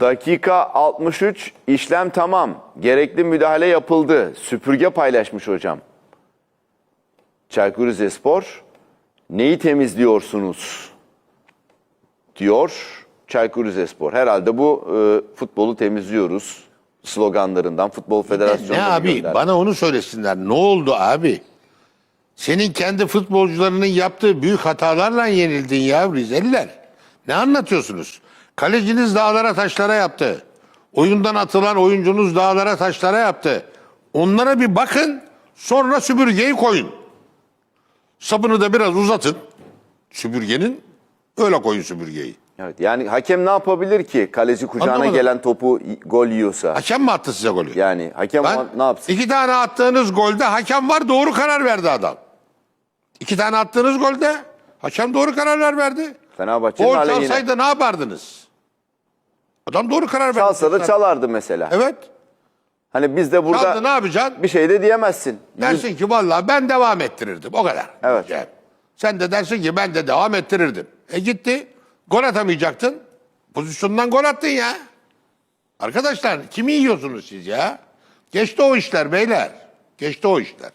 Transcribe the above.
Dakika 63 işlem tamam. Gerekli müdahale yapıldı. Süpürge paylaşmış hocam. Çaykur Rizespor neyi temizliyorsunuz? Diyor Çaykur Rizespor. Herhalde bu e, futbolu temizliyoruz sloganlarından Futbol Federasyonu. Ne abi bana onu söylesinler. Ne oldu abi? Senin kendi futbolcularının yaptığı büyük hatalarla yenildin ya Rizeliler. Ne anlatıyorsunuz? Kaleciniz dağlara taşlara yaptı. Oyundan atılan oyuncunuz dağlara taşlara yaptı. Onlara bir bakın sonra süpürgeyi koyun. Sapını da biraz uzatın. Süpürgenin öyle koyun süpürgeyi. Evet, yani hakem ne yapabilir ki kaleci kucağına Anlamadım. gelen topu gol yiyorsa? Hakem mi attı size golü? Yani hakem Ben ne yapsın? iki tane attığınız golde hakem var doğru karar verdi adam. İki tane attığınız golde hakem doğru kararlar verdi. Fenerbahçe'nin Gol aleyhine. çalsaydı ne yapardınız? Adam doğru karar verdi. Çalsa da çalardı mesela. Evet. Hani biz de burada Çaldı ne yapacaksın? bir şey de diyemezsin. Dersin ki vallahi ben devam ettirirdim. O kadar. Evet. Yani sen de dersin ki ben de devam ettirirdim. E gitti. Gol atamayacaktın. Pozisyondan gol attın ya. Arkadaşlar kimi yiyorsunuz siz ya? Geçti o işler beyler. Geçti o işler.